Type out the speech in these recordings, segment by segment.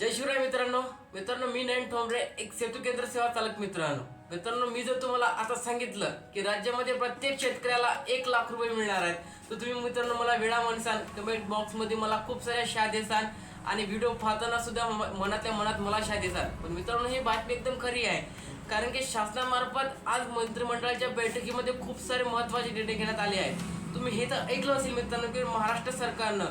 जय शिवराय मित्रांनो. मित्रांनो मी नयन ठोंबरे एक सेतू केंद्र सेवा चालक मित्रांनो. मित्रांनो मी जर तुम्हाला आता सांगितलं की राज्यामध्ये प्रत्येक शेतकऱ्याला एक लाख रुपये मिळणार आहेत तर तुम्ही मित्रांनो मला वेळा म्हणसान कमेंट बॉक्समध्ये मला खूप साऱ्या शा देसान आणि व्हिडिओ पाहताना सुद्धा म- मनातल्या मनात मला शा देसान पण मित्रांनो ही बातमी एकदम खरी आहे कारण की शासनामार्फत आज मंत्रिमंडळाच्या बैठकीमध्ये खूप सारे महत्त्वाचे निर्णय घेण्यात आले आहेत. तुम्ही हे तर ऐकलं असेल मित्रांनो की महाराष्ट्र सरकारनं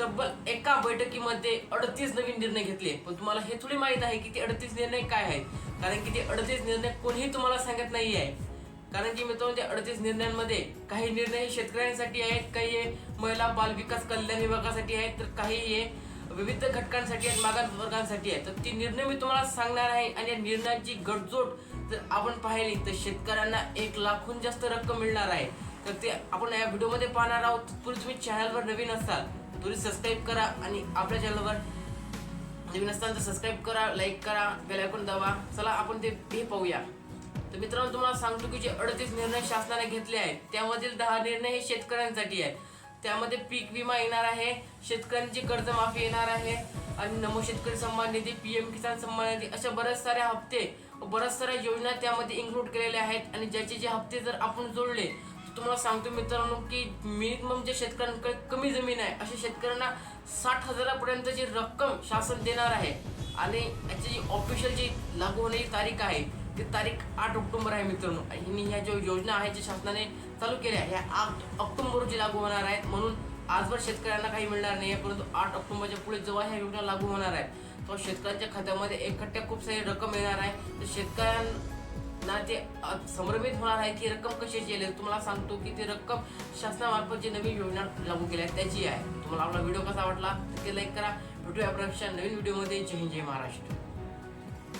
तब्बल एका बैठकीमध्ये अडतीस नवीन निर्णय घेतले. पण तुम्हाला हे थोडी माहीत आहे की ते अडतीस निर्णय काय आहेत? कारण की ते अडतीस निर्णय कोणीही तुम्हाला सांगत नाही आहे कारण की मित्रांनो ते अडतीस निर्णयांमध्ये काही निर्णय हे शेतकऱ्यांसाठी आहेत काही हे महिला बाल विकास कल्याण विभागासाठी आहेत तर काही हे विविध घटकांसाठी आहेत मागास वर्गांसाठी आहेत. तर ती निर्णय मी तुम्हाला सांगणार आहे आणि या निर्णयाची गडजोड जर आपण पाहिली तर शेतकऱ्यांना एक लाखहून जास्त रक्कम मिळणार आहे. तर ते आपण या व्हिडिओमध्ये पाहणार आहोत. पूर्वी तुम्ही चॅनलवर नवीन असाल तुम्ही सबस्क्राईब करा आणि आपल्या चॅनलवर नवीन असताना सबस्क्राईब करा लाईक करा बेल आयकॉन दाबा. चला आपण ते हे पाहूया. तर मित्रांनो तुम्हाला सांगतो की जे अडतीस निर्णय शासनाने घेतले आहेत त्यामधील दहा निर्णय हे शेतकऱ्यांसाठी आहेत. त्यामध्ये पीक विमा येणार आहे शेतकऱ्यांची कर्जमाफी येणार आहे आणि नमो शेतकरी सन्मान निधी पी एम किसान सन्मान निधी अशा बऱ्याच साऱ्या हप्ते व बऱ्याच साऱ्या योजना त्यामध्ये इन्क्लूड केलेल्या आहेत. आणि ज्याचे जे हप्ते जर आपण जोडले तुम्हाला सांगतो मित्रांनो की मिनिमम जे शेतकऱ्यांकडे कमी जमीन आहे अशा शेतकऱ्यांना साठ हजारापर्यंतची रक्कम शासन देणार आहे आणि याची जी ऑफिशियल जी लागू होण्याची तारीख आहे ती तारीख आठ ऑक्टोबर आहे मित्रांनो. आणि ह्या ज्या योजना आहे ज्या शासनाने चालू केल्या ह्या आठ ऑक्टोबर रोजी लागू होणार आहेत. म्हणून आजवर शेतकऱ्यांना काही मिळणार नाही परंतु आठ ऑक्टोबरच्या पुढे जेव्हा ह्या योजना लागू होणार आहेत तेव्हा शेतकऱ्यांच्या खात्यामध्ये एकखट्ट्या खूप सारी रक्कम येणार आहे. तर शेतकऱ्यां ना ते समर्पित होणार आहे ती रक्कम कशाची येईल तुम्हाला सांगतो की ती रक्कम शासनामार्फत जी नवीन योजना लागू केल्या आहेत त्याची आहे. तुम्हाला आपला व्हिडिओ कसा वाटला? ते लाईक करा. भेटूया प्रक्षण नवीन व्हिडिओमध्ये. जय जय महाराष्ट्र.